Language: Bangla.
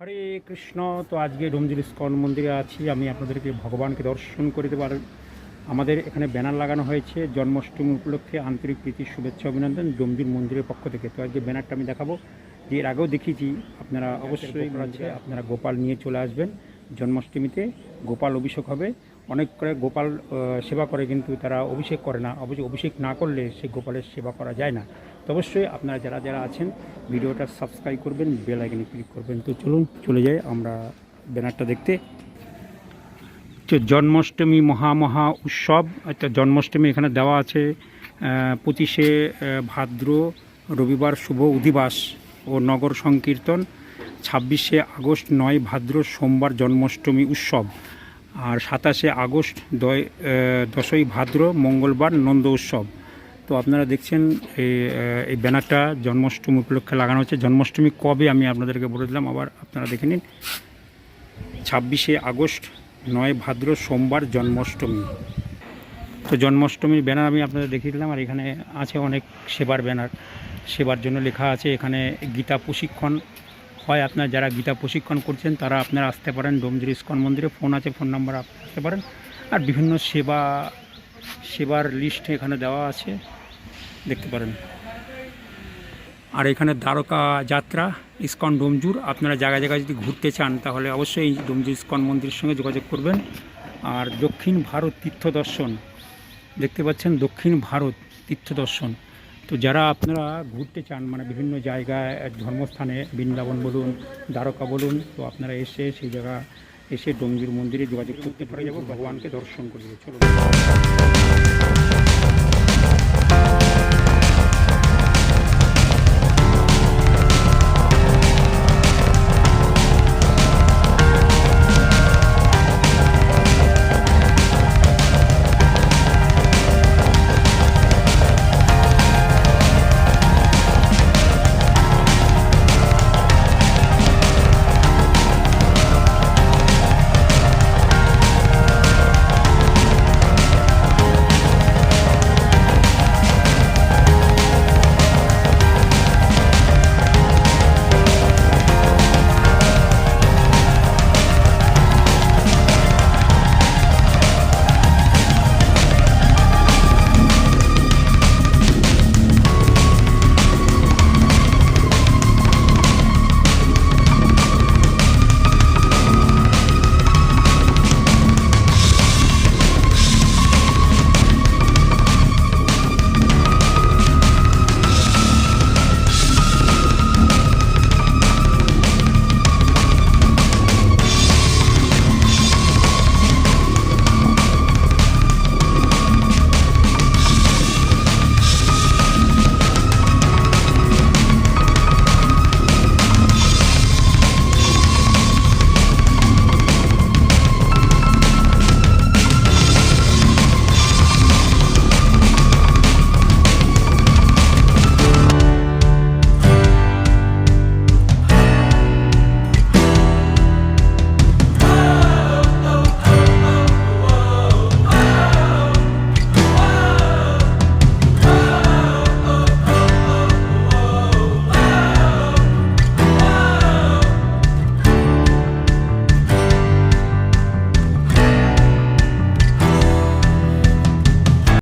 হরে কৃষ্ণ। তো আজকে ডোমজুর ইস্কন মন্দিরে আছি। আমি আপনাদেরকে ভগবানকে দর্শন করিতে পার আমাদের এখানে ব্যানার লাগানো হয়েছে জন্মাষ্টমী উপলক্ষে আন্তরিক প্রীতি শুভেচ্ছা অভিনন্দন ডোমজুর মন্দিরের পক্ষ থেকে। তো আজকে ব্যানারটা আমি দেখাবো। যে এর আগেও দেখিয়েছি আপনারা অবশ্যই আপনারা গোপাল নিয়ে চলে আসবেন। জন্মাষ্টমীতে গোপাল অভিষেক হবে। অনেক করে গোপাল সেবা করে কিন্তু তারা অভিষেক করে না। অবশ্যই অভিষেক না করলে সে গোপালের সেবা করা যায় না। তো অবশ্যই আপনারা যারা যারা আছেন, ভিডিওটা সাবস্ক্রাইব করবেন বেল আইকনে ক্লিক করবেন। তো চলুন, চলে যাই আমরা ব্যানারটা দেখতে। জন্মাষ্টমী মহামহা উৎসব অর্থাৎ জন্মাষ্টমী এখানে দেওয়া আছে পঁচিশে ভাদ্র, রবিবার, শুভ অধিবাস ও নগর সংকীর্তন, ছাব্বিশে আগস্ট, নয় ভাদ্র, সোমবার জন্মাষ্টমী উৎসব। আর সাতাশে আগস্ট দশই ভাদ্র মঙ্গলবার নন্দ উৎসব। তো আপনারা দেখছেন এই এই ব্যানারটা জন্মাষ্টমী উপলক্ষে লাগানো হচ্ছে জন্মাষ্টমী কবে আমি আপনাদেরকে বলে দিলাম, আবার আপনারা দেখে নিন। ছাব্বিশে আগস্ট, নয় ভাদ্র সোমবার জন্মাষ্টমী। তো জন্মাষ্টমীর ব্যানার আমি আপনাদের দেখিয়ে দিলাম, আর এখানে আছে অনেক সেবার ব্যানার। সেবার জন্য লেখা আছে, এখানে গীতা প্রশিক্ষণ হয় আপনার যারা গীতা প্রশিক্ষণ করছেন, তারা আপনারা আসতে পারেন ডোমজুর ইস্কন মন্দিরে। ফোন আছে, ফোন নাম্বার আপনি আসতে পারেন। আর বিভিন্ন সেবা, সেবার লিস্ট এখানে দেওয়া আছে। দেখতে পারেন। আর এখানে দ্বারকা যাত্রা, ইস্কন ডোমজুর। আপনারা জায়গায় জায়গায় যদি ঘুরতে চান, তাহলে অবশ্যই এই ডোমজুর ইস্কন মন্দিরের সঙ্গে যোগাযোগ করবেন। আর দক্ষিণ ভারত তীর্থ দর্শন, দেখতে পাচ্ছেন দক্ষিণ ভারত তীর্থ দর্শন। তো যারা আপনারা ঘুরতে চান মানে বিভিন্ন জায়গায় ধর্মস্থানে, বৃন্দাবন বলুন, দ্বারকা বলুন, তো আপনারা এসে সেই জায়গা এসে ডঙ্গির মন্দিরে যোগাযোগ করতে পারে যাব ভগবানকে দর্শন করে চলো